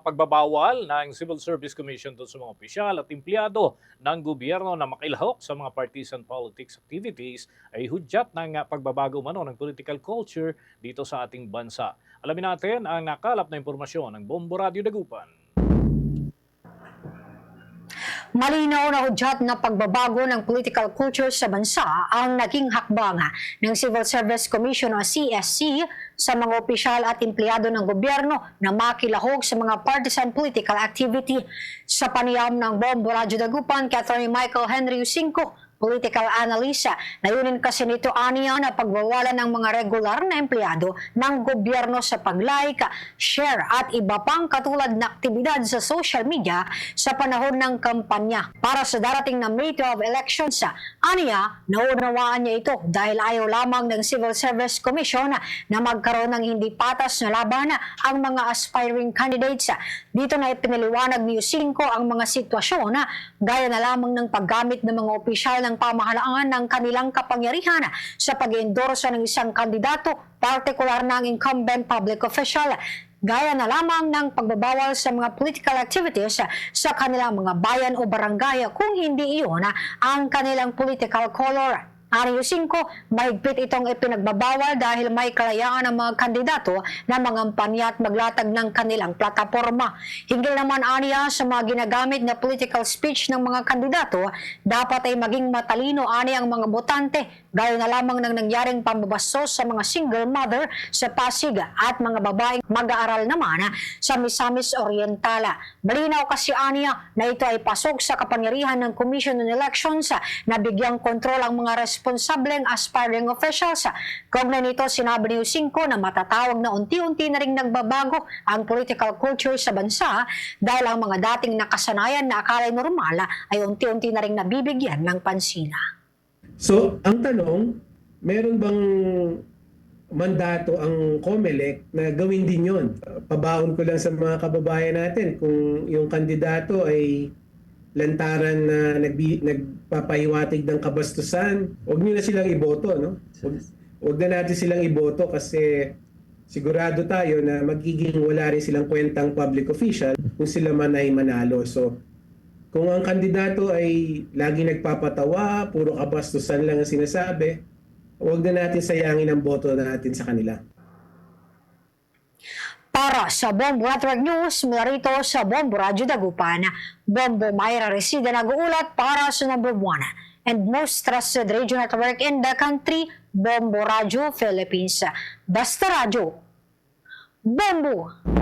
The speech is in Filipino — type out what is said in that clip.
pagbabawal ng Civil Service Commission doon sa mga opisyal at empleyado ng gobyerno na makilahok sa mga partisan politics activities ay hudyat ng ah, pagbabago mano ng political culture dito sa ating bansa. Alamin natin ang nakalap na impormasyon ng Bombo Radio Dagupan. Malinaw na hudyat na pagbabago ng political culture sa bansa ang naging hakbang ng Civil Service Commission o CSC sa mga opisyal at empleyado ng gobyerno na makilahok sa mga partisan political activity. Sa panayam ng Bombo Radyo Dagupan, Catherine Michael Henry Usinco, political analyst, layunin kasi nito aniya na pagbawalan ng mga regular na empleyado ng gobyerno sa pag-like, share at iba pang katulad na aktibidad sa social media sa panahon ng kampanya para sa darating na May 12 elections. Aniya, naunawaan niya ito dahil ayaw lamang ng Civil Service Commission na magkaroon ng hindi patas na laban ang mga aspiring candidates. Dito na ipinaliwanag ni Usinco ang mga sitwasyon gaya na lamang ng paggamit ng mga opisyal ng pamahalaan ng kanilang kapangyarihan sa pag-endorso ng isang kandidato, partikular ng incumbent public official gaya na lamang ng pagbabawal sa mga political activities sa kanilang mga bayan o barangay kung hindi iyon ang kanilang political color. Ayusin ko, mahigpit itong ipinagbabawal dahil may kalayaan ang mga kandidato na mangampanya at maglatag ng kanilang plataforma. Hinggil naman aniya sa mga ginagamit na political speech ng mga kandidato, dapat ay maging matalino ani ang mga botante gaya na lamang ng nangyaring pambabastos sa mga single mother sa Pasig at mga babaeng mag-aaral naman sa Misamis Orientala. Malinaw kasi aniya na ito ay pasok sa kapangyarihan ng Commission on Elections na bigyang kontrol ang mga responsableng aspiring officials. Kaugnay nito, sinabi ni Usinco na matatawag na unti-unti na rin nagbabago ang political culture sa bansa dahil ang mga dating nakasanayan na akala normal ay unti-unti na rin nabibigyan ng pansina. So, ang tanong, meron bang mandato ang COMELEC na gawin din yon? Pabaon ko lang sa mga kababayan natin kung yung kandidato ay lantaran na nagbi, nagpapahiwatig ng kabastusan, huwag niyo na silang iboto, no? Huwag, huwag na natin silang iboto kasi sigurado tayo na magiging wala rin silang kwentang public official kung sila man ay manalo. So, kung ang kandidato ay lagi nagpapatawa, puro kabastusan lang ang sinasabi, huwag na natin sayangin ang boto natin sa kanila. Para sa Bombo Network News, mula rito sa Bombo Radyo Dagupan, Bombo Mayra Resida nag-uulat para sa number one and most trusted radio network in the country, Bombo Radyo Philippines. Basta Radyo, Bombo!